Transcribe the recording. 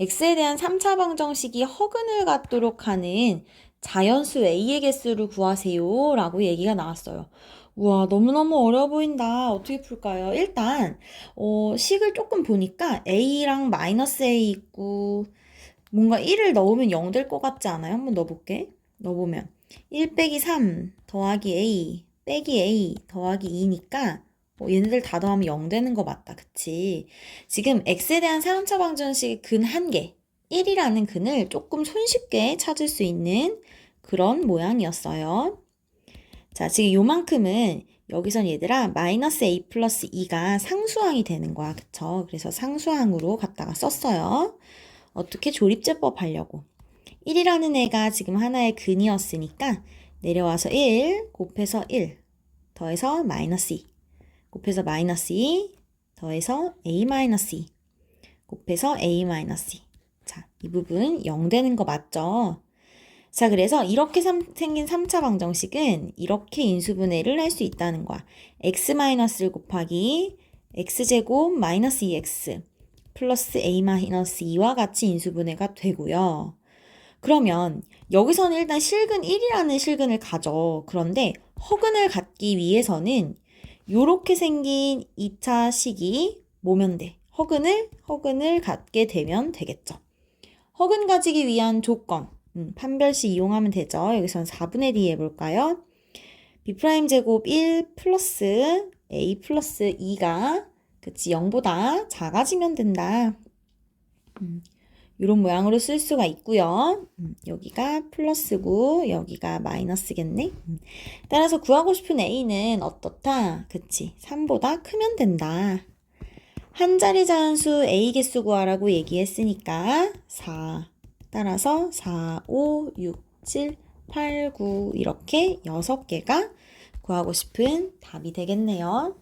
x에 대한 3차 방정식이 허근을 갖도록 하는 자연수 a의 개수를 구하세요 라고 얘기가 나왔어요. 우와, 너무너무 어려워 보인다. 어떻게 풀까요? 일단, 어, 식을 조금 보니까 a랑 마이너스 a 있고, 뭔가 1을 넣으면 0 될 것 같지 않아요? 한번 넣어볼게. 넣어보면. 1 빼기 3 더하기 a 빼기 a 더하기 2니까 어, 얘네들 다 더하면 0 되는 거 맞다. 그치? 지금 x에 대한 3차 방정식의 근 1개, 1이라는 근을 조금 손쉽게 찾을 수 있는 그런 모양이었어요. 자, 지금 요만큼은 여기선 얘들아 마이너스 a 플러스 2가 상수항이 되는 거야. 그쵸? 그래서 상수항으로 갖다가 썼어요. 어떻게 조립제법 하려고. 1이라는 애가 지금 하나의 근이었으니까 내려와서 1 곱해서 1 더해서 마이너스 2 곱해서 마이너스 2 더해서 a 마이너스 2 곱해서 a 마이너스 2 자, 이 부분 0 되는 거 맞죠? 자, 그래서 이렇게 삼- 생긴 3차 방정식은 이렇게 인수분해를 할 수 있다는 거야. x 마이너스 곱하기 x제곱 마이너스 2x 플러스 a 마이너스 2와 같이 인수분해가 되고요. 그러면 여기서는 일단 실근 1이라는 실근을 가져. 그런데 허근을 갖기 위해서는 요렇게 생긴 2차 식이 돼? 허근을 허근을 갖게 되면 되겠죠. 허근 가지기 위한 조건. 음, 판별식 이용하면 되죠. 여기선 4분의 D 해볼까요? B' 제곱 1 플러스 A 플러스 2가 그치 0보다 작아지면 된다. 음, 이런 모양으로 쓸 수가 있고요. 음, 여기가 플러스고 여기가 마이너스겠네. 음, 따라서 구하고 싶은 A는 어떻다? 그치 3보다 크면 된다. 한 자리 자연수 A 개수 구하라고 얘기했으니까 4 따라서 4, 5, 6, 7, 8, 9 이렇게 6개가 구하고 싶은 답이 되겠네요.